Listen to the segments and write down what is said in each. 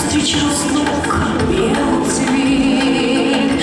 навстріч розлука, біл цвіт.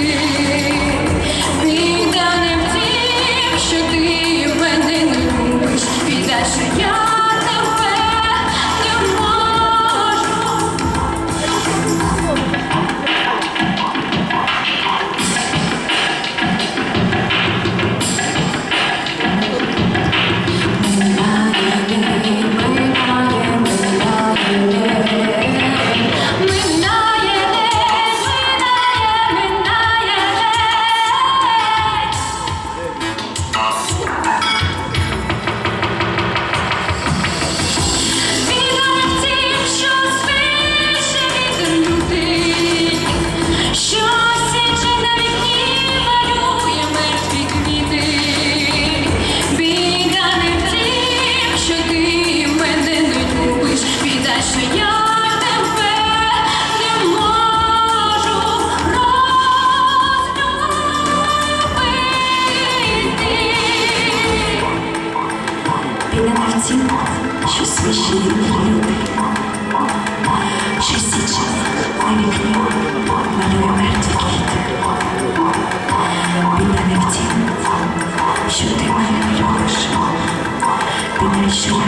see. Що ти мене любиш, ти не що